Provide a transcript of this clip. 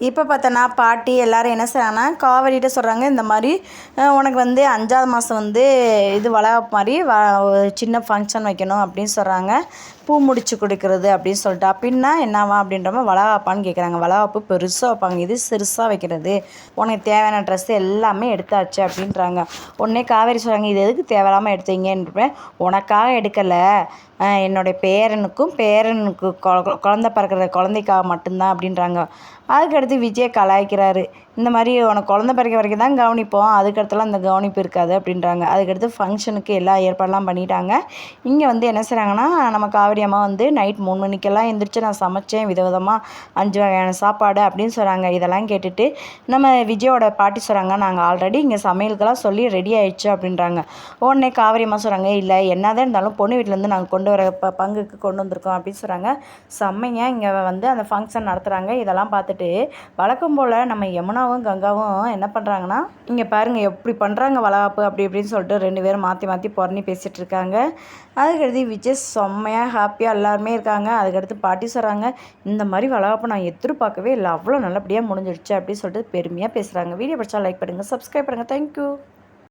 இப்போ பார்த்தோன்னா பாட்டி எல்லாரும் என்ன செய்கிறாங்கன்னா காவேரிகிட்ட சொல்கிறாங்க இந்த மாதிரி உனக்கு வந்து அஞ்சாவது மாதம் வந்து இது வளகாப்பு மாதிரி வ ஒரு சின்ன ஃபங்க்ஷன் வைக்கணும் அப்படின்னு சொல்கிறாங்க பூ முடிச்சு கொடுக்கறது அப்படின்னு சொல்லிட்டு. அப்படின்னா என்னவா அப்படின்ற மாதிரி வளவாப்பான்னு கேட்குறாங்க வளவாப்பு பெருசாக வைப்பாங்க. இது சிறுசாக வைக்கிறது. உனக்கு தேவையான ட்ரெஸ் எல்லாமே எடுத்தாச்சு அப்படின்றாங்க. உடனே காவேரி சொல்கிறாங்க இது எதுக்கு தேவையில்லாமல் எடுத்தீங்கன்ற உனக்காக எடுக்கலை. என்னுடைய பேரனுக்கும் பேரனுக்கு கொ- குழந்த பிறக்கிற குழந்தைக்காக மட்டும்தான் அப்படின்றாங்க. அதுக்கடுத்து விஜய் கலாய்க்கிறாரு. இந்த மாதிரி உனக்கு குழந்த பிறக்க வரைக்கும் தான் கவனிப்போம். அதுக்கடுத்துலாம் அந்த கவனிப்பு இருக்காது அப்படின்றாங்க. அதுக்கடுத்து ஃபங்க்ஷனுக்கு எல்லா ஏற்பாடெல்லாம் பண்ணிட்டாங்க. இங்கே வந்து என்ன செய்கிறாங்கன்னா நம்ம காவிரி அம்மா வந்து நைட் மூணு மணிக்கெல்லாம் எந்திரிச்சு நான் சமைச்சேன். விதவிதமாக அஞ்சு வகையான சாப்பாடு அப்படின்னு சொல்கிறாங்க இதெல்லாம் கேட்டுட்டு நம்ம விஜயோட பாட்டி சொல்கிறாங்க நாங்கள் ஆல்ரெடி இங்கே சமையலுக்கெல்லாம் சொல்லி ரெடி ஆயிடுச்சு அப்படின்றாங்க. உடனே காவேரி அம்மா சொல்கிறாங்க இல்லை என்னதான் இருந்தாலும் பொண்ணு வீட்டிலேருந்து நாங்கள் கொண்டு வர ப பங்குக்கு கொண்டு வந்திருக்கோம் அப்படின்னு சொல்கிறாங்க செம்மைங்க. இங்கே வந்து அந்த ஃபங்க்ஷன் நடத்துகிறாங்க இதெல்லாம் பார்த்துட்டு வழக்கம் போல் நம்ம யமுனாவும் கங்காவும் என்ன பண்ணுறாங்கன்னா இங்கே பாருங்கள் எப்படி பண்ணுறாங்க வளகாப்பு அப்படி இப்படின்னு சொல்லிட்டு ரெண்டு பேரும் மாற்றி மாற்றி புறணி பேசிகிட்டு இருக்காங்க. அதுக்கடுத்து விஜய் செம்மையாக ஹாப்பியாக எல்லாருமே இருக்காங்க. அதுக்கடுத்து பாட்டி சொல்கிறாங்க இந்த மாதிரி வளகாப்பு நான் எதிர்பார்க்கவே இல்லை. அவ்வளோ நல்லபடியாக முடிஞ்சிடுச்சு அப்படின்னு சொல்லிட்டு பெருமையாக பேசுகிறாங்க வீடியோ பிடிச்சா லைக் பண்ணுங்கள் சப்ஸ்கிரைப் பண்ணுங்கள் தேங்க்யூ